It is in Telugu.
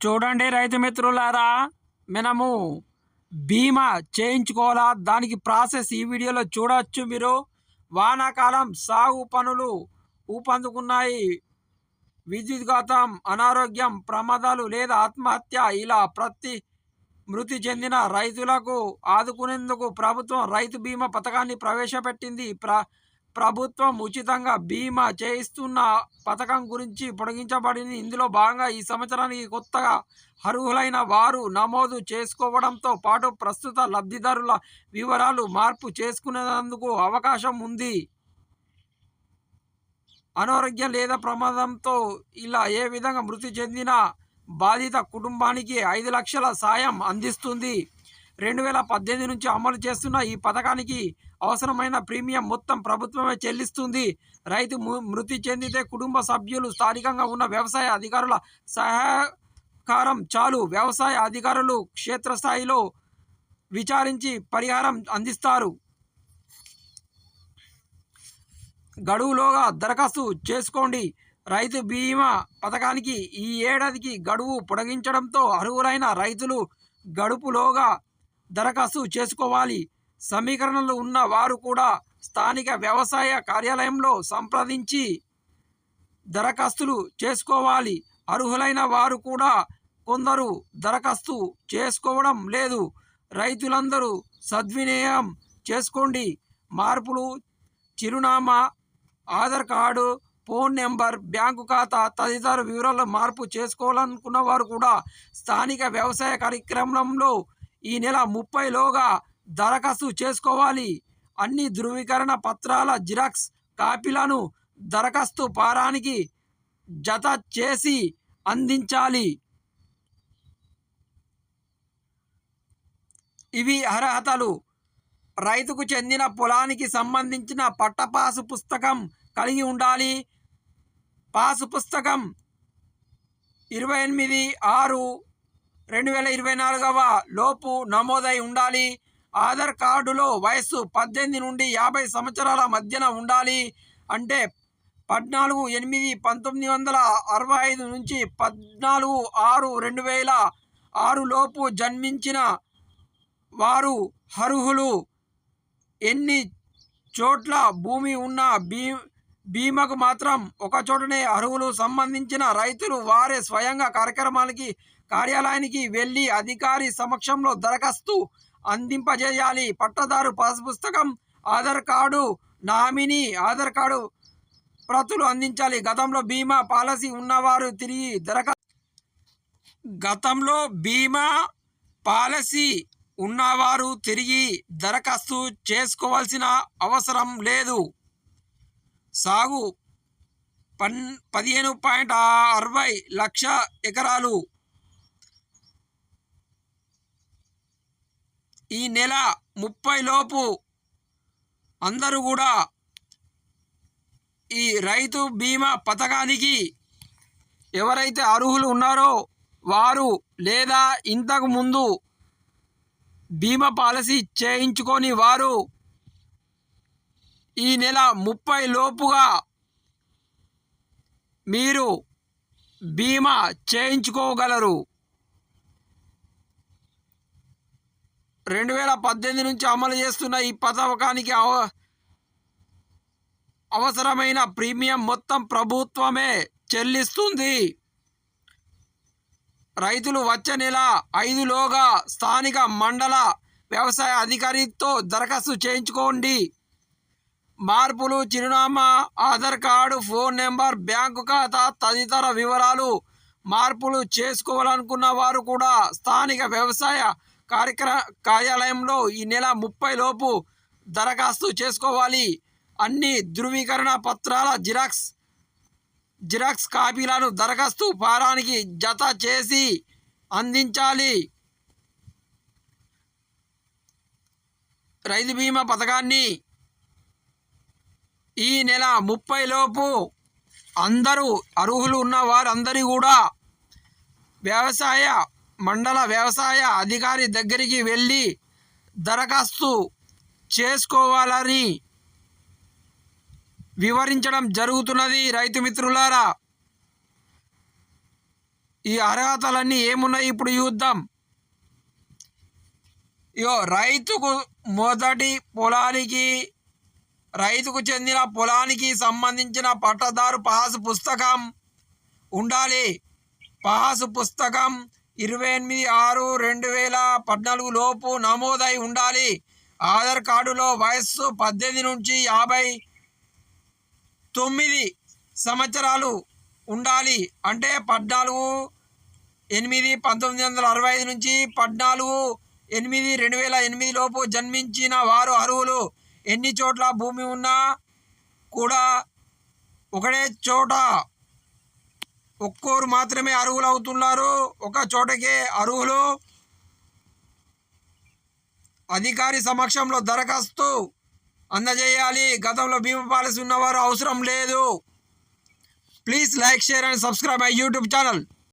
చూడండి రైతు మిత్రులారా మనము బీమా చేయించుకోవాలా? దానికి ప్రాసెస్ ఈ వీడియోలో చూడవచ్చు మీరు. వానాకాలం సాగు పనులు ఊపందుకున్నాయి. విద్యుద్ఘాతం అనారోగ్యం ప్రమాదాలు లేదా ఆత్మహత్య ఇలా ప్రతి మృతి చెందిన రైతులకు ఆదుకునేందుకు ప్రభుత్వం రైతు బీమా పథకాన్ని ప్రవేశపెట్టింది. ప్ర ప్రభుత్వం ఉచితంగా బీమా చేయిస్తున్న పథకం గురించి పొడిగించబడింది. ఇందులో భాగంగా ఈ సంవత్సరానికి కొత్తగా అర్హులైన వారు నమోదు చేసుకోవడంతో పాటు ప్రస్తుత లబ్ధిదారుల వివరాలు మార్పు చేసుకునేందుకు అవకాశం ఉంది. అనారోగ్యం లేదా ప్రమాదంతో ఇలా ఏ విధంగా మృతి చెందిన బాధిత కుటుంబానికి ఐదు లక్షల సాయం అందిస్తుంది. రెండు వేల పద్దెనిమిది నుంచి అమలు చేస్తున్న ఈ పథకానికి అవసరమైన ప్రీమియం మొత్తం ప్రభుత్వమే చెల్లిస్తుంది. రైతు మృతి చెందితే కుటుంబ సభ్యులు స్థానికంగా ఉన్న వ్యవసాయ అధికారుల సహకారం చాలు. వ్యవసాయ అధికారులు క్షేత్రస్థాయిలో విచారించి పరిహారం అందిస్తారు. గడువులోగా దరఖాస్తు చేసుకోండి. రైతు బీమా పథకానికి ఈ ఏడాదికి గడువు పొడిగించడంతో అర్హులైన రైతులు గడుపులోగా దరఖాస్తు చేసుకోవాలి. సమీకరణలు ఉన్న వారు కూడా స్థానిక వ్యవసాయ కార్యాలయంలో సంప్రదించి దరఖాస్తులు చేసుకోవాలి. అర్హులైన వారు కూడా కొందరు దరఖాస్తు చేసుకోవడం లేదు. రైతులందరూ సద్వినియోగం చేసుకోండి. మార్పులు చిరునామా Aadhaar card phone number bank ఖాతా తదితర వివరాల మార్పు చేసుకోవాలనుకున్న వారు కూడా స్థానిక వ్యవసాయ కార్యక్రమంలో ఈ నెల ముప్పైలోగా దరఖాస్తు చేసుకోవాలి. అన్ని ధృవీకరణ పత్రాల జిరాక్స్ కాపీలను దరఖాస్తు పారానికి జత చేసి అందించాలి. ఇవి అర్హతలు. రైతుకు చెందిన పొలానికి సంబంధించిన పట్టపాసు పుస్తకం కలిగి ఉండాలి. పాసు పుస్తకం ఇరవై ఎనిమిది ఆరు రెండు వేల ఇరవై నాలుగవ లోపు నమోదై ఉండాలి. ఆధార్ కార్డులో వయస్సు పద్దెనిమిది నుండి యాభై సంవత్సరాల మధ్యన ఉండాలి అంటే పద్నాలుగు ఎనిమిది పంతొమ్మిది వందల అరవై ఐదు నుంచి పద్నాలుగు ఆరు రెండు వేల ఆరు లోపు జన్మించిన వారు అర్హులు. ఎన్ని చోట్ల భూమి ఉన్న బీ బీమాకు మాత్రం ఒకచోటనే అర్హులు సంబంధించిన రైతులు వారే స్వయంగా కార్యక్రమానికి కార్యాలయానికి వెళ్ళి అధికారి సమక్షంలో దరఖాస్తు అందింపజేయాలి. పట్టదారు పాస్ పుస్తకం Aadhaar card nominee Aadhaar card ప్రతులు అందించాలి. గతంలో బీమా పాలసీ ఉన్నవారు తిరిగి దరఖాస్తు గతంలో బీమా పాలసీ ఉన్నవారు తిరిగి దరఖాస్తు చేసుకోవాల్సిన అవసరం లేదు. సాగు పన్ పదిహేను పాయింట్ అరవై లక్ష ఎకరాలు. ఈ నెల ముప్పై లోపు అందరూ కూడా ఈ రైతు బీమా పథకానికి ఎవరైతే అర్హులు ఉన్నారో వారు లేదా ఇంతకు ముందు బీమా పాలసీ చేయించుకొని వారు ఈ నెల ముప్పై లోపుగా మీరు బీమా చేయించుకోగలరు. రెండు వేల పద్దెనిమిది నుంచి అమలు చేస్తున్న ఈ పథకానికి అవ అవసరమైన ప్రీమియం మొత్తం ప్రభుత్వమే చెల్లిస్తుంది. రైతులు వచ్చే నెల ఐదులోగా స్థానిక మండల వ్యవసాయ అధికారితో దరఖాస్తు చేయించుకోండి. మార్పులు చిరునామా Aadhaar card phone number bank ఖాతా తదితర వివరాలు మార్పులు చేసుకోవాలనుకున్న వారు కూడా స్థానిక వ్యవసాయ కార్యక్ర కార్యాలయంలో ఈ నెల ముప్పై లోపు దరఖాస్తు చేసుకోవాలి. అన్ని ధృవీకరణ పత్రాల జిరాక్స్ జిరాక్స్ కాపీలను దరఖాస్తు ఫారానికి జత చేసి అందించాలి. రైతు బీమా పథకాన్ని ఈ నెల ముప్పై లోపు అందరూ అర్హులు ఉన్న వారందరి కూడా వ్యవసాయ మండల వ్యవసాయ అధికారి దగ్గరికి వెళ్ళి దరఖాస్తు చేసుకోవాలని వివరించడం జరుగుతున్నది. రైతు మిత్రులారా ఈ అర్హతలన్నీ ఏమున్నాయి ఇప్పుడు చూద్దాం. ఇగో రైతుకు మొదటి పొలానికి రైతుకు చెందిన పొలానికి సంబంధించిన పట్టదారు పాస్ పుస్తకం ఉండాలి. పాసు పుస్తకం ఇరవై ఎనిమిది ఆరు రెండు వేల పద్నాలుగు లోపు నమోదై ఉండాలి. ఆధార్ కార్డులో వయస్సు పద్దెనిమిది నుంచి యాభై తొమ్మిది సంవత్సరాలు ఉండాలి. అంటే పద్నాలుగు ఎనిమిది పంతొమ్మిది వందల అరవై ఐదు నుంచి పద్నాలుగు ఎనిమిది రెండు వేల ఎనిమిది లోపు జన్మించిన వారు అర్హులు. ఎన్ని చోట్ల భూమి ఉన్నా కూడా ఒకటే చోట. ఒక్కోరు మాత్రమే అర్హులు అవుతున్నారు ఒక చోటకే అర్హులు. అధికారి సమక్షంలో దరఖాస్తు అందజేయాలి. గతంలో బీమా పాలసీ ఉన్నవారు అవసరం లేదు. Please like share and subscribe my YouTube channel.